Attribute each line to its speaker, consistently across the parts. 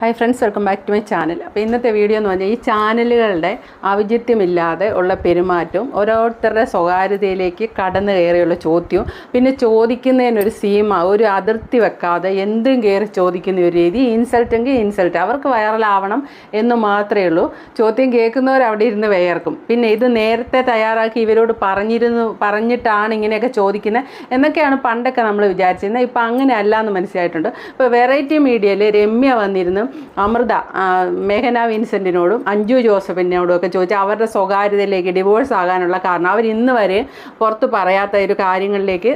Speaker 1: Hi friends welcome back to my channel അപ്പോൾ ഇന്നത്തെ video എന്ന് പറഞ്ഞാൽ ഈ ചാനലുകളുടെ ഔചിത്യമില്ലാതെ ഉള്ള പെരുമാറ്റവും ഓരോരുത്തരുടെ സ്വകാര്യതയിലേക്ക് കടന്നു കയറിയുള്ള ചോദ്യവും പിന്നെ ചോദിക്കുന്നതിനൊരു സീമ ഒരു അതിർത്തി വെക്കാതെ എന്തും കയറി ചോദിക്കുന്ന ഒരു രീതി ഇൻസൾട്ടെങ്കിൽ ഇൻസൾട്ട് അവർക്ക് വൈറലാവണം എന്ന് മാത്രമേ ഉള്ളൂ. ചോദ്യം കേൾക്കുന്നവർ അവിടെ ഇരുന്ന് വേർക്കും പിന്നെ ഇത് നേരത്തെ തയ്യാറാക്കി ഇവരോട് പറഞ്ഞിരുന്നു പറഞ്ഞിട്ടാണ് ഇങ്ങനെയൊക്കെ ചോദിക്കുന്നത് എന്നൊക്കെയാണ് പണ്ടൊക്കെ നമ്മൾ വിചാരിച്ചിരുന്നത്. ഇപ്പം അങ്ങനെയല്ല എന്ന് മനസ്സിലായിട്ടുണ്ട്. ഇപ്പോൾ വെറൈറ്റി മീഡിയയിൽ രമ്യ വന്നിരുന്നു. അമൃത മേഘന വിൻസെന്റിനോടും അഞ്ജു ജോസഫിനോടും ഒക്കെ ചോദിച്ചാൽ അവരുടെ സ്വകാര്യതയിലേക്ക് ഡിവോഴ്സ് ആകാനുള്ള കാരണം. അവർ ഇന്ന് വരെ പുറത്ത് പറയാത്ത ഒരു കാര്യങ്ങളിലേക്ക്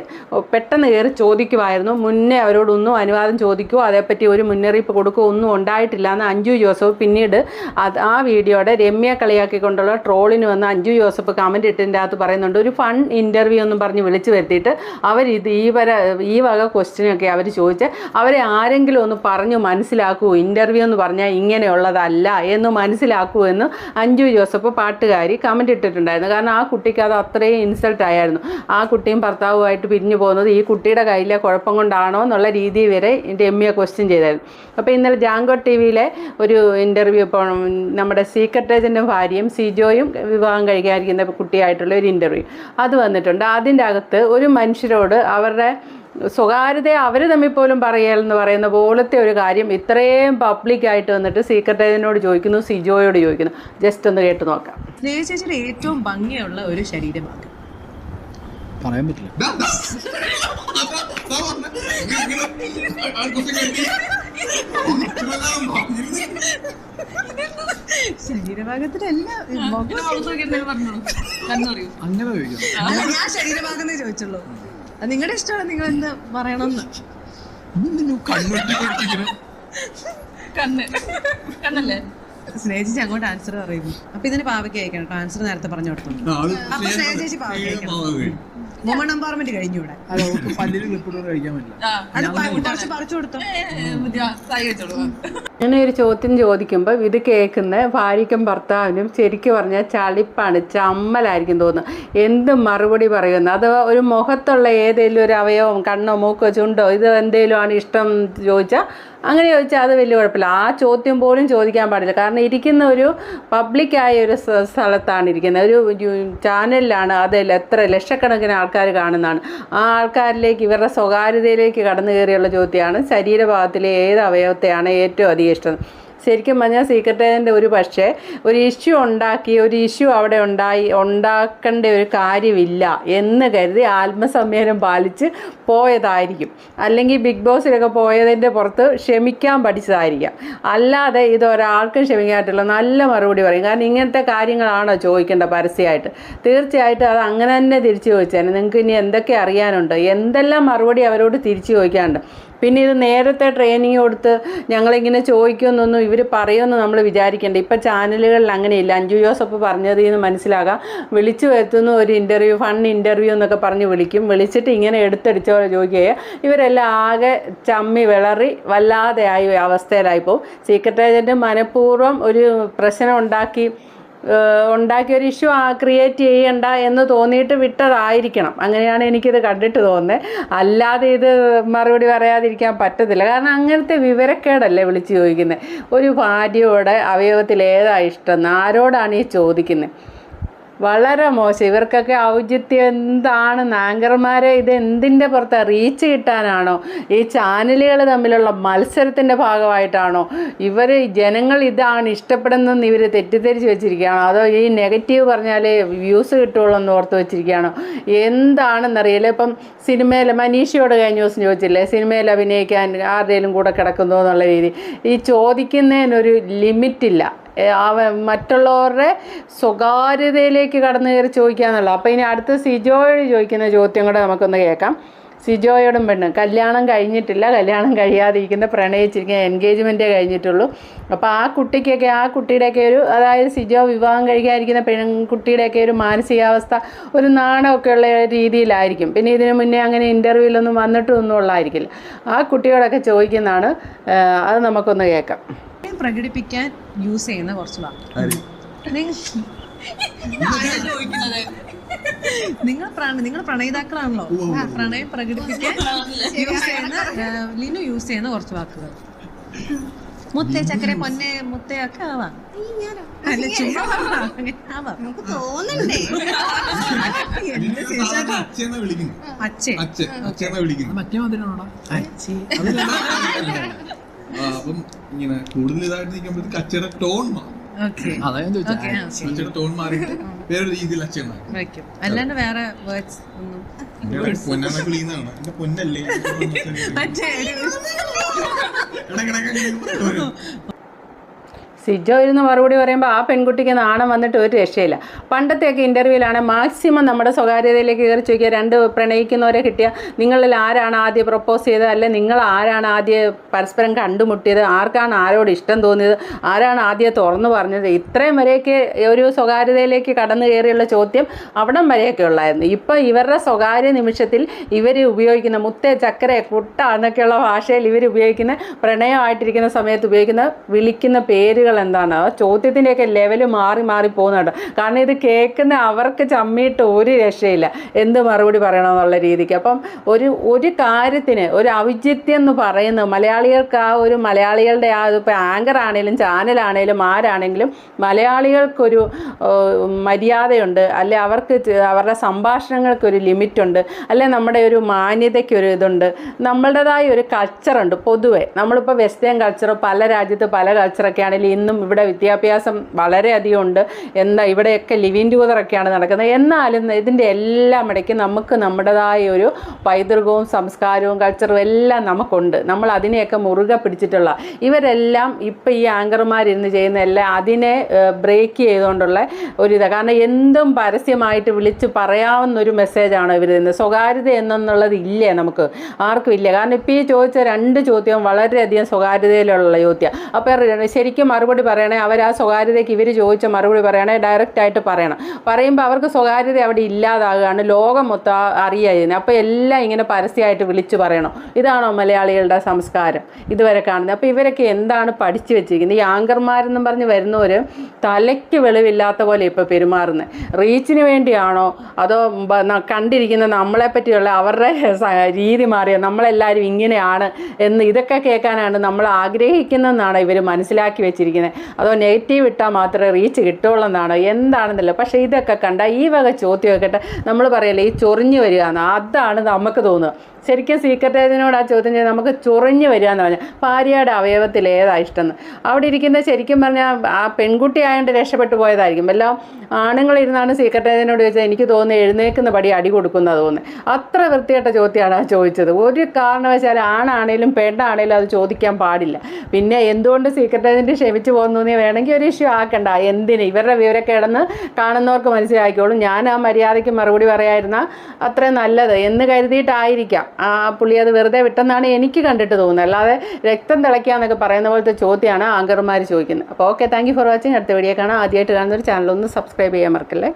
Speaker 1: പെട്ടെന്ന് കയറി ചോദിക്കുമായിരുന്നു. മുന്നേ അവരോടൊന്നും അനുവാദം ചോദിക്കുമോ അതേപ്പറ്റി ഒരു മുന്നറിയിപ്പ് കൊടുക്കുകയോ ഒന്നും ഉണ്ടായിട്ടില്ല എന്ന് അഞ്ജു ജോസഫ് പിന്നീട് ആ വീഡിയോയുടെ രമ്യ കളിയാക്കിക്കൊണ്ടുള്ള ട്രോളിന് വന്ന് അഞ്ജു ജോസഫ് കമന്റ് ഇട്ടിന്റെ അകത്ത് പറയുന്നുണ്ട്. ഒരു ഫൺ ഇന്റർവ്യൂ എന്നും പറഞ്ഞ് വിളിച്ചു വരുത്തിയിട്ട് അവർ ഇത് ഈ വര ഈ വക ക്വസ്റ്റ്യനൊക്കെ അവർ ചോദിച്ച് അവരെ ആരെങ്കിലും ഒന്ന് പറഞ്ഞു മനസ്സിലാക്കൂ ഇന്റർവ്യൂ എന്ന് പറഞ്ഞാൽ ഇങ്ങനെയുള്ളതല്ല എന്ന് മനസ്സിലാക്കുമെന്ന് അഞ്ജു ജോസഫ് പാട്ടുകാരി കമന്റ് ഇട്ടിട്ടുണ്ടായിരുന്നു. കാരണം ആ കുട്ടിക്ക് അത് അത്രയും ഇൻസൾട്ട് ആയിരുന്നു. ആ കുട്ടിയും ഭർത്താവുമായിട്ട് പിരിഞ്ഞു പോകുന്നത് ഈ കുട്ടിയുടെ കയ്യിലെ കുഴപ്പം കൊണ്ടാണോ എന്നുള്ള രീതി വരെ രമ്യ ക്വസ്റ്റ്യൻ ചെയ്തായിരുന്നു. അപ്പോൾ ഇന്നലെ ജാങ്കോ ടി വിയിലെ ഒരു ഇന്റർവ്യൂ ഇപ്പോൾ നമ്മുടെ സീക്രട്ട് ഏജന്റും ഭാര്യയും സിജോയും വിവാഹം കഴിക്കാതിരിക്കുന്ന കുട്ടിയായിട്ടുള്ള ഒരു ഇന്റർവ്യൂ അത് വന്നിട്ടുണ്ട്. അതിന്റെ അകത്ത് ഒരു മനുഷ്യരോട് അവരുടെ സ്വകാര്യതയെ അവർ തമ്മിൽ പോലും പറയലെന്ന് പറയുന്ന പോലത്തെ ഒരു കാര്യം ഇത്രയും പബ്ലിക്കായിട്ട് വന്നിട്ട് സീക്രട്ട് ഏജന്റിനോട് ചോദിക്കുന്നു സിജോയോട് ചോദിക്കുന്നു. ജസ്റ്റ് ഒന്ന് കേട്ട് നോക്കാം.
Speaker 2: സ്നേഹ ചേച്ചിയുടെ ഏറ്റവും ഭംഗിയുള്ള ഒരു ശരീരമാണ്
Speaker 3: പറയാൻ പറ്റില്ല.
Speaker 2: ശരീരഭാഗത്തിലല്ല
Speaker 3: അങ്ങനെ ചോദിക്കാം
Speaker 2: ഞാൻ ശരീരഭാഗം ചോദിച്ചുള്ളൂ. അത് നിങ്ങളുടെ ഇഷ്ടമാണ്. നിങ്ങൾ എന്ത് പറയണമെന്ന്?
Speaker 3: കണ്ണ്.
Speaker 2: സ്നേഹ ചേച്ചി അങ്ങോട്ട് ആൻസർ പറയുന്നു. അപ്പൊ ഇതിന് പാവയ്ക്ക് അയക്കണം ആൻസർ നേരത്തെ പറഞ്ഞു കൊടുത്തു അപ്പൊ സ്നേഹ ചേച്ചി പാവയ്ക്ക് അയക്കണം വുമൺ എംപവർമെന്റ് കഴിഞ്ഞു ഇവിടെ. കുറച്ച് പറിച്ചു കൊടുത്തു.
Speaker 1: അങ്ങനെ ഒരു ചോദ്യം ചോദിക്കുമ്പോൾ ഇത് കേൾക്കുന്ന ഭാര്യയ്ക്കും ഭർത്താവിനും ശരിക്കും പറഞ്ഞാൽ ചളിപ്പാണ് ചമ്മലായിരിക്കും തോന്നുന്നു എന്ത് മറുപടി പറയുന്നു? അത് ഒരു മുഖത്തുള്ള ഏതെങ്കിലും ഒരു അവയവം കണ്ണോ മൂക്കോ ചുണ്ടോ ഇത് എന്തെങ്കിലും ആണ് ഇഷ്ടം ചോദിച്ചാൽ അങ്ങനെ ചോദിച്ചാൽ അത് വലിയ കുഴപ്പമില്ല. ആ ചോദ്യം പോലും ചോദിക്കാൻ പാടില്ല. കാരണം ഇരിക്കുന്ന ഒരു പബ്ലിക്കായ ഒരു സ്ഥലത്താണ് ഇരിക്കുന്നത്. ഒരു ചാനലിലാണ് അതിൽ എത്ര ലക്ഷക്കണക്കിന് ആൾക്കാർ കാണുന്നതാണ്. ആ ആൾക്കാരിലേക്ക് ഇവരുടെ സ്വകാര്യതയിലേക്ക് കടന്നു കയറിയുള്ള ചോദ്യമാണ് ശരീരഭാഗത്തിലെ ഏത് അവയവത്തെയാണ് ഏറ്റവും അധികം ഇഷ്ടം? ശരിക്കും പറഞ്ഞാൽ സീക്രട്ടേറിയന്റെ ഒരു പക്ഷേ ഒരു ഇഷ്യൂ ഉണ്ടാക്കി ഒരു ഇഷ്യൂ അവിടെ ഉണ്ടായി ഉണ്ടാക്കേണ്ട ഒരു കാര്യമില്ല എന്ന് കരുതി ആത്മസംയമനം പാലിച്ച് പോയതായിരിക്കും. അല്ലെങ്കിൽ ബിഗ് ബോസിലൊക്കെ പോയതിന്റെ പുറത്ത് ക്ഷമിക്കാൻ പഠിച്ചതായിരിക്കാം. അല്ലാതെ ഇതൊരാൾക്കും ക്ഷമിക്കാനായിട്ടുള്ള നല്ല മറുപടി പറയും. കാരണം ഇങ്ങനത്തെ കാര്യങ്ങളാണോ ചോദിക്കേണ്ട പരസ്യമായിട്ട്? തീർച്ചയായിട്ടും അത് അങ്ങനെ തന്നെ തിരിച്ചു ചോദിച്ചാൽ നിങ്ങൾക്ക് ഇനി എന്തൊക്കെ അറിയാനുണ്ട്? എന്തെല്ലാം മറുപടി അവരോട് തിരിച്ചു ചോദിക്കാനുണ്ട്? പിന്നെ ഇത് നേരത്തെ ട്രെയിനിങ് കൊടുത്ത് ഞങ്ങളിങ്ങനെ ചോദിക്കുമെന്നൊന്നും ഇവർ പറയുമെന്ന് നമ്മൾ വിചാരിക്കേണ്ട. ഇപ്പം ചാനലുകളിൽ അങ്ങനെയില്ല. അഞ്ജു ജോസഫ് പറഞ്ഞതിൽ നിന്ന് മനസ്സിലാകാം. വിളിച്ചു വരുത്തുന്ന ഒരു ഇന്റർവ്യൂ ഫൺ ഇന്റർവ്യൂ എന്നൊക്കെ പറഞ്ഞ് വിളിക്കും. വിളിച്ചിട്ട് ഇങ്ങനെ എടുത്തടിച്ചോ ചോദിക്കുകയെ. ഇവരെല്ലാം ആകെ ചമ്മി വിളറി വല്ലാതെ ആയി അവസ്ഥയിലായി പോകും സീക്രട്ട് ഏജന്റ് മനഃപൂർവം ഒരു പ്രശ്നം ഉണ്ടാക്കി ഏഹ് ഉണ്ടാക്കിയ ഒരു ഇഷ്യൂ ക്രിയേറ്റ് ചെയ്യണ്ട എന്ന് തോന്നിയിട്ട് വിട്ടതായിരിക്കണം. അങ്ങനെയാണ് എനിക്കിത് കണ്ടിട്ട് തോന്നുന്നത് അല്ലാതെ ഇത് മറുപടി പറയാതിരിക്കാൻ പറ്റത്തില്ല. കാരണം അങ്ങനത്തെ വിവരക്കേടല്ലേ വിളിച്ച് ചോദിക്കുന്നത് ഒരു ഭാര്യയോടെ അവയവത്തിൽ ഏതാ ഇഷ്ടം? ആരോടാണ് ഈ ചോദിക്കുന്നത് വളരെ മോശം. ഇവർക്കൊക്കെ ഔചിത്യം എന്താണ്? ആങ്കർമാരെ ഇത് എന്തിന്റെ പുറത്ത്? റീച്ച് കിട്ടാനാണോ? ഈ ചാനലുകൾ തമ്മിലുള്ള മത്സരത്തിന്റെ ഭാഗമായിട്ടാണോ? ഇവർ ജനങ്ങൾ ഇതാണ് ഇഷ്ടപ്പെടുന്നതെന്ന് ഇവർ തെറ്റിദ്ധരിച്ച് വെച്ചിരിക്കുകയാണോ. അതോ ഈ നെഗറ്റീവ് പറഞ്ഞാലേ വ്യൂസ് കിട്ടുള്ളൂ എന്ന് ഓർത്ത് വെച്ചിരിക്കുകയാണോ? എന്താണെന്നറിയില്ല. ഇപ്പം സിനിമയിൽ മനീഷയോട് കഴിഞ്ഞ ദിവസം ചോദിച്ചില്ലേ സിനിമയിൽ അഭിനയിക്കാൻ ആരുടെയും കൂടെ കിടക്കുന്നു എന്നുള്ള രീതി. ഈ ചോദിക്കുന്നതിനൊരു ലിമിറ്റില്ല മറ്റുള്ളവരുടെ സ്വകാര്യതയിലേക്ക് കടന്നു കയറി ചോദിക്കാന്നുള്ള അപ്പോൾ ഇനി അടുത്ത സിജോയോട് ചോദിക്കുന്ന ചോദ്യം കൂടെ നമുക്കൊന്ന് കേൾക്കാം. സിജോയോടും പെണ്ണ് കല്യാണം കഴിഞ്ഞിട്ടില്ല കല്യാണം കഴിയാതിരിക്കുന്ന പ്രണയിച്ചിരിക്കുന്ന എൻഗേജ്മെന്റേ കഴിഞ്ഞിട്ടുള്ളൂ. അപ്പോൾ ആ കുട്ടിക്കൊക്കെ ആ കുട്ടിയുടെയൊക്കെ ഒരു അതായത് സിജോ വിവാഹം കഴിക്കാതിരിക്കുന്ന പെൺകുട്ടിയുടെയൊക്കെ ഒരു മാനസികാവസ്ഥ ഒരു നാണമൊക്കെ ഉള്ള രീതിയിലായിരിക്കും. പിന്നെ ഇതിന് മുന്നേ അങ്ങനെ ഇന്റർവ്യൂവിലൊന്നും വന്നിട്ടൊന്നും ഉള്ളായിരിക്കില്ല ആ കുട്ടിയോടൊക്കെ ചോദിക്കുന്നതാണ് അത് നമുക്കൊന്ന് കേൾക്കാം.
Speaker 2: പ്രകടിപ്പിക്കാൻ യൂസ് ചെയ്യുന്ന കുറച്ച് വാക്കുകൾ നിങ്ങൾ നിങ്ങൾ പ്രണ- നിങ്ങൾ പ്രണയിതാക്കളാണല്ലോ. പ്രണയം പ്രകടിപ്പിക്കാൻ യൂസ് ചെയ്യുന്ന ലിനു യൂസ് ചെയ്യുന്ന കുറച്ച് വാക്കുകൾ മുത്തേ ചക്കര പൊന്നെ മുത്തേ ഒക്കെ ആവാം. അല്ല ചുമ്മാ അച്ഛൻ
Speaker 4: അച്ഛന്നാ വിളിക്കുന്നു
Speaker 3: മറ്റേ മധുരമാണോടാ
Speaker 2: അച്ഛൻ
Speaker 4: ആ, അപ്പം ഇങ്ങനെ കൂടുതൽ ഇതായിട്ട് നിൽക്കുമ്പോഴത്തേക്ക് അച്ഛയുടെ ടോൺ മാറും.
Speaker 2: ഓക്കെ
Speaker 3: അതാ ഞാൻ ചോദിച്ചത്
Speaker 2: ഓക്കെ
Speaker 4: അച്ഛയുടെ ടോൺ മാറിയിട്ട് വേറെ രീതിയിൽ അച്ഛൻ
Speaker 2: അല്ലാണ്ട് വേറെ വേർഡ്സ് ഒന്നും.
Speaker 4: എന്റെ പൊന്നല്ലേ
Speaker 2: മറ്റേ ഒരു
Speaker 4: ഇടക്കിടക്ക് അങ്ങനെ പറഞ്ഞിട്ട് വരും.
Speaker 1: സിജോ ഇരുന്ന് മറുപടി പറയുമ്പോൾ ആ പെൺകുട്ടിക്ക് നാണം വന്നിട്ട് ഒരു രക്ഷയില്ല. പണ്ടത്തെയൊക്കെ ഇന്റർവ്യൂവിലാണ് മാക്സിമം നമ്മുടെ സ്വകാര്യതയിലേക്ക് കയറി ചോദിക്കുക രണ്ട് പ്രണയിക്കുന്നവരെ കിട്ടിയ നിങ്ങളിൽ ആരാണ് ആദ്യം പ്രപ്പോസ് ചെയ്തത്? അല്ലെ നിങ്ങൾ ആരാണ് ആദ്യം പരസ്പരം കണ്ടുമുട്ടിയത്? ആർക്കാണ് ആരോട് ഇഷ്ടം തോന്നിയത്? ആരാണ് ആദ്യം തുറന്നു പറഞ്ഞത്? ഇത്രയും വരെയൊക്കെ ഒരു സ്വകാര്യതയിലേക്ക് കടന്നു കയറിയുള്ള ചോദ്യം അവിടം വരെയൊക്കെ ഉള്ളായിരുന്നു. ഇപ്പോൾ ഇവരുടെ സ്വകാര്യ നിമിഷത്തിൽ ഇവർ ഉപയോഗിക്കുന്ന മുത്തേ ചക്കര കുട്ട എന്നൊക്കെയുള്ള ഭാഷയിൽ ഇവർ ഉപയോഗിക്കുന്ന പ്രണയമായിട്ടിരിക്കുന്ന സമയത്ത് ഉപയോഗിക്കുന്ന വിളിക്കുന്ന പേരുകൾ എന്താണ് ചോദ്യത്തിന്റെയൊക്കെ ലെവൽ മാറി മാറി പോകുന്നുണ്ട്. കാരണം ഇത് കേൾക്കുന്ന അവർക്ക് ചമ്മിയിട്ട് ഒരു രക്ഷയില്ല. എന്ത് മറുപടി പറയണമെന്നുള്ള രീതിക്ക്. അപ്പം ഒരു ഒരു കാര്യത്തിന് ഒരു ഔചിത്യം എന്ന് പറയുന്നത് മലയാളികൾക്ക് ആ ഒരു മലയാളികളുടെ ആ ഇപ്പോൾ ആങ്കർ ആണെങ്കിലും ചാനലാണെങ്കിലും ആരാണെങ്കിലും മലയാളികൾക്കൊരു മര്യാദയുണ്ട്. അല്ലെ അവർക്ക് അവരുടെ സംഭാഷണങ്ങൾക്കൊരു ലിമിറ്റുണ്ട്. അല്ലെ നമ്മുടെ ഒരു മാന്യതയ്ക്കൊരു ഇതുണ്ട്. നമ്മളുടേതായ ഒരു കൾച്ചറുണ്ട് പൊതുവെ. നമ്മളിപ്പോൾ വെസ്റ്റേൺ കൾച്ചർ പല രാജ്യത്ത് പല കൾച്ചറൊക്കെ ആണെങ്കിലും ഇന്നും ഇവിടെ വിദ്യാഭ്യാസം വളരെയധികം ഉണ്ട്. എന്താ ഇവിടെയൊക്കെ ലിവിങ് ടൂതറൊക്കെയാണ് നടക്കുന്നത്. എന്നാലും ഇതിന്റെ എല്ലാം ഇടയ്ക്ക് നമുക്ക് നമ്മുടേതായ ഒരു പൈതൃകവും സംസ്കാരവും കൾച്ചറും എല്ലാം നമുക്കുണ്ട്. നമ്മൾ അതിനെയൊക്കെ മുറുകെ പിടിച്ചിട്ടുള്ള ഇവരെല്ലാം ഇപ്പം ഈ ആങ്കർമാരിരുന്ന് ചെയ്യുന്ന എല്ലാം അതിനെ ബ്രേക്ക് ചെയ്തുകൊണ്ടുള്ള ഒരിതാണ് കാരണം എന്തും പരസ്യമായിട്ട് വിളിച്ച് പറയാവുന്ന ഒരു മെസ്സേജാണ് ഇവർ തരുന്നത് സ്വകാര്യത എന്നുള്ളത് ഇല്ലേ നമുക്ക്? ആർക്കും ഇല്ല. കാരണം ഇപ്പോൾ ഈ ചോദിച്ച രണ്ട് ചോദ്യവും വളരെയധികം സ്വകാര്യതയിലുള്ള ചോദ്യം. അപ്പോൾ ശരിക്കും മറുപടി പറയണേ അവർ ആ സ്വകാര്യതയ്ക്ക് ഇവർ ചോദിച്ച മറുപടി പറയണേ ഡയറക്റ്റ് ആയിട്ട് പറയണം. പറയുമ്പോൾ അവർക്ക് സ്വകാര്യത അവിടെ ഇല്ലാതാകുകയാണ് ലോകം മൊത്തം അറിയുക അപ്പോൾ എല്ലാം ഇങ്ങനെ പരസ്യമായിട്ട് വിളിച്ചു പറയണം. ഇതാണോ മലയാളികളുടെ സംസ്കാരം? ഇതുവരെ കാണുന്നത്. അപ്പോൾ ഇവരൊക്കെ എന്താണ് പഠിച്ചു വെച്ചിരിക്കുന്നത്? ഈ ആങ്കർമാരെന്നും പറഞ്ഞ് വരുന്നവർ തലയ്ക്ക് വെളിവില്ലാത്ത പോലെ ഇപ്പോൾ പെരുമാറുന്നത് റീച്ചിന് വേണ്ടിയാണോ? അതോ കണ്ടിരിക്കുന്ന നമ്മളെ പറ്റിയുള്ള അവരുടെ രീതി മാറിയോ? നമ്മളെല്ലാവരും ഇങ്ങനെയാണ് എന്ന് ഇതൊക്കെ കേൾക്കാനാണ് നമ്മൾ ആഗ്രഹിക്കുന്നതെന്നാണ് ഇവർ മനസ്സിലാക്കി വെച്ചിരിക്കുന്നത്. അതോ നെഗറ്റീവ് ഇട്ടാൽ മാത്രമേ റീച്ച് കിട്ടുള്ളൂ എന്നാണോ? എന്താണെന്നല്ല. പക്ഷേ ഇതൊക്കെ കണ്ട ഈ വക ചോദ്യമൊക്കെ നമ്മൾ പറയല്ലേ ഈ ചൊറിഞ്ഞു വരിക എന്ന്. അതാണ് നമുക്ക് തോന്നുക. ശരിക്കും സീക്രട്ട് ഏജനോട് ആ ചോദ്യം ചെയ്ത് നമുക്ക് ചൊറിഞ്ഞു വരിക എന്ന് പറഞ്ഞാൽ ഭാര്യയുടെ അവയവത്തിൽ ഏതാ ഇഷ്ടമെന്ന് അവിടെ ഇരിക്കുന്ന ശരിക്കും പറഞ്ഞാൽ ആ പെൺകുട്ടി ആയതുകൊണ്ട് രക്ഷപ്പെട്ടു പോയതായിരിക്കും. എല്ലാം ആണുങ്ങളിരുന്നാണ് സീക്രട്ട് ഏജനോട് ചോദിച്ചാൽ എനിക്ക് തോന്നുന്നു എഴുന്നേക്കുന്ന പടി അടി കൊടുക്കുന്ന തോന്നുന്നു അത്ര വൃത്തികെട്ട ചോദ്യമാണ് ആ ചോദിച്ചത്. ഒരു കാരണവശാൽ ആണാണേലും പെണ്ണാണേലും അത് ചോദിക്കാൻ പാടില്ല. പിന്നെ എന്തുകൊണ്ട് സീക്രട്ട് ഏജന്റ് ക്ഷമിച്ചു പോകുന്നു എന്ന് വേണമെങ്കിൽ ഒരു ഇഷ്യൂ ആക്കണ്ട. എന്തിന്? ഇവരുടെ വിവരമൊക്കെ കിടന്ന് കാണുന്നവർക്ക് മനസ്സിലാക്കിക്കോളും. ഞാൻ ആ മര്യാദയ്ക്ക് മറുപടി പറയായിരുന്ന അത്രയും നല്ലത് എന്ന് കരുതിയിട്ടായിരിക്കാം. പുള്ളി അത് വെറുതെ വിട്ടെന്നാണ് എനിക്ക് കണ്ടിട്ട് തോന്നുന്നത്. അല്ലാതെ രക്തം തിളയ്ക്കാന്നൊക്കെ പറയുന്ന പോലത്തെ ചോദ്യമാണ് ആങ്കർമാർ ചോദിക്കുന്നത്. അപ്പോൾ ഓക്കെ താങ്ക് ഫോർ വാച്ചിങ് അടുത്ത വീഡിയോ കാണാം. ആദ്യമായിട്ട് കാണുന്ന ഒരു ചാനൽ ഒന്ന് സബ്സ്ക്രൈബ് ചെയ്യാൻ മറക്കല്ലേ?